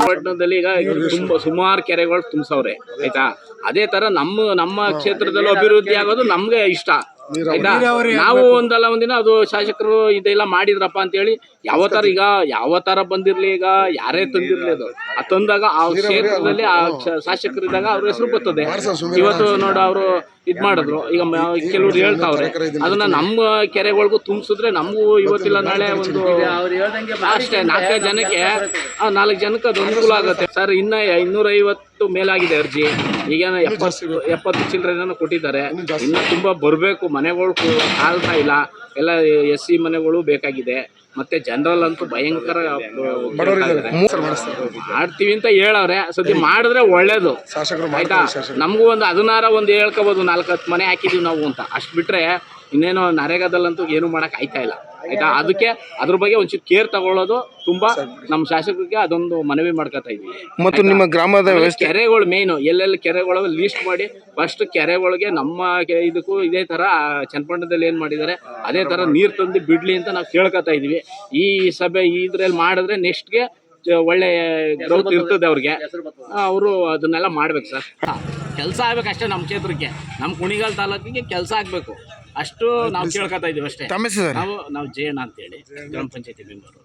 ಪಟ್ಟಣದಲ್ಲಿ ಈಗ ತುಂಬಾ ಸುಮಾರು ಕೆರೆಗಳು ತುಂಬಿಸವ್ರೆ ಆಯ್ತಾ? ಅದೇ ತರ ನಮ್ಮ ನಮ್ಮ ಕ್ಷೇತ್ರದಲ್ಲೂ ಅಭಿವೃದ್ಧಿ ಆಗೋದು ನಮ್ಗೆ ಇಷ್ಟ. ನಾವು ಒಂದಲ್ಲ ಒಂದಿನ ಅದು ಶಾಸಕರು ಇದೆಲ್ಲ ಮಾಡಿದ್ರಪ್ಪ ಅಂತೇಳಿ ಯಾವ ತರ ಈಗ ಯಾವ ತರ ಬಂದಿರ್ಲಿ ಈಗ ಯಾರೇ ತಂದಿರ್ಲಿ ಅದು. ಆ ತಂದಾಗ ಆ ಕ್ಷೇತ್ರದಲ್ಲಿ ಆ ಶಾಸಕರು ಇದ್ದಾಗ ಅವ್ರ ಹೆಸರು ಬರ್ತದೆ. ಇವತ್ತು ನೋಡ ಅವರು ಇದ್ ಮಾಡಿದ್ರು. ಈಗ ಕೆಲವ್ರು ಹೇಳ್ತಾವ್ರೆ ಅದನ್ನ ನಮ್ಮ ಕೆರೆಗಳಿಗೂ ತುಂಬಿಸಿದ್ರೆ ನಮಗೂ ಇವತ್ತಿಲ್ಲ ನಾಳೆ ಒಂದು ಅಷ್ಟೇ ನಾಲ್ಕೈದು ಜನಕ್ಕೆ ಆ ನಾಲ್ಕು ಜನಕ್ಕೆ ಅದು ಅನುಕೂಲ ಆಗುತ್ತೆ. ಸರ್ ಇನ್ನ ಇನ್ನೂರ ಐವತ್ತು ಮೇಲಾಗಿದೆ ಅರ್ಜಿ. ಈಗೇನೋ ಎಪ್ಪತ್ತು ಎಪ್ಪತ್ತು ಚಿಲ್ಲರೆನ ಕೊಟ್ಟಿದ್ದಾರೆ. ಇನ್ನು ತುಂಬ ಬರಬೇಕು. ಮನೆಗಳು ಕಾಲ್ತಾ ಇಲ್ಲ. ಎಲ್ಲ ಎಸ್ ಸಿ ಮನೆಗಳು ಬೇಕಾಗಿದೆ. ಮತ್ತೆ ಜನರಲ್ ಅಂತೂ ಭಯಂಕರ. ಮಾಡ್ತೀವಿ ಅಂತ ಹೇಳವ್ರೆ. ಸದ್ಯ ಮಾಡಿದ್ರೆ ಒಳ್ಳೇದು. ಆಯ್ತಾ? ನಮಗೂ ಒಂದು ಹದಿನಾರ ಒಂದು ಹೇಳ್ಕೋಬೋದು. ನಾಲ್ಕು ಹತ್ತು ಮನೆ ಹಾಕಿದೀವಿ ನಾವು ಅಂತ. ಅಷ್ಟು ಬಿಟ್ರೆ ಇನ್ನೇನು ನರೇಗಾದಲ್ಲಂತೂ ಏನು ಮಾಡಕ್ ಆಯ್ತಾ ಇಲ್ಲ. ಆಯ್ತಾ? ಅದಕ್ಕೆ ಅದ್ರ ಬಗ್ಗೆ ಒಂಚೂರು ಕೇರ್ ತಗೊಳ್ಳೋದು ತುಂಬಾ ನಮ್ಮ ಶಾಸಕರಿಗೆ ಅದೊಂದು ಮನವಿ ಮಾಡ್ಕೊತಾ ಇದೀವಿ ಮತ್ತು ನಿಮ್ಮ ಗ್ರಾಮದ ಕೆರೆಗಳು ಮೇನ್ ಎಲ್ಲೆಲ್ಲಿ ಕೆರೆಗಳು ಲೀಸ್ಟ್ ಮಾಡಿ ಫಸ್ಟ್ ಕೆರೆಗಳಿಗೆ ನಮ್ಮ ಕೆ- ಇದಕ್ಕೂ ಇದೇ ತರ ಚನ್ನಪಟ್ಟಣದಲ್ಲಿ ಏನ್ ಮಾಡಿದ್ದಾರೆ? ಅದೇ ತರ ನೀರ್ ತಂದು ಬಿಡ್ಲಿ ಅಂತ ನಾವು ಕೇಳ್ಕೊತಾ ಇದೀವಿ ಈ ಸಭೆ ಇದ್ರಲ್ಲಿ ಮಾಡಿದ್ರೆ ನೆಕ್ಸ್ಟ್ಗೆ ಒಳ್ಳೆ ಗ್ರೌತ್ ಇರ್ತದೆ ಅವ್ರಿಗೆ. ಅವರು ಅದನ್ನೆಲ್ಲ ಮಾಡ್ಬೇಕು ಸರ್. ಕೆಲಸ ಆಗ್ಬೇಕಷ್ಟೇ ನಮ್ಮ ಕ್ಷೇತ್ರಕ್ಕೆ. ನಮ್ಮ ಕುಣಿಗಲ್ ತಾಲೂಕಿಗೆ ಕೆಲಸ ಆಗ್ಬೇಕು. ಅಷ್ಟು ನಾವು ಕೇಳ್ಕೊತಾ ಇದೀವಿ ಅಷ್ಟೇ. ತಮ್ಮ ಹೆಸರು ಸರ್. ನಾವು ನಾವು ಜಯಣ್ಣ ಅಂತೇಳಿ ಗ್ರಾಮ ಪಂಚಾಯತಿ ಮೆಂಬರು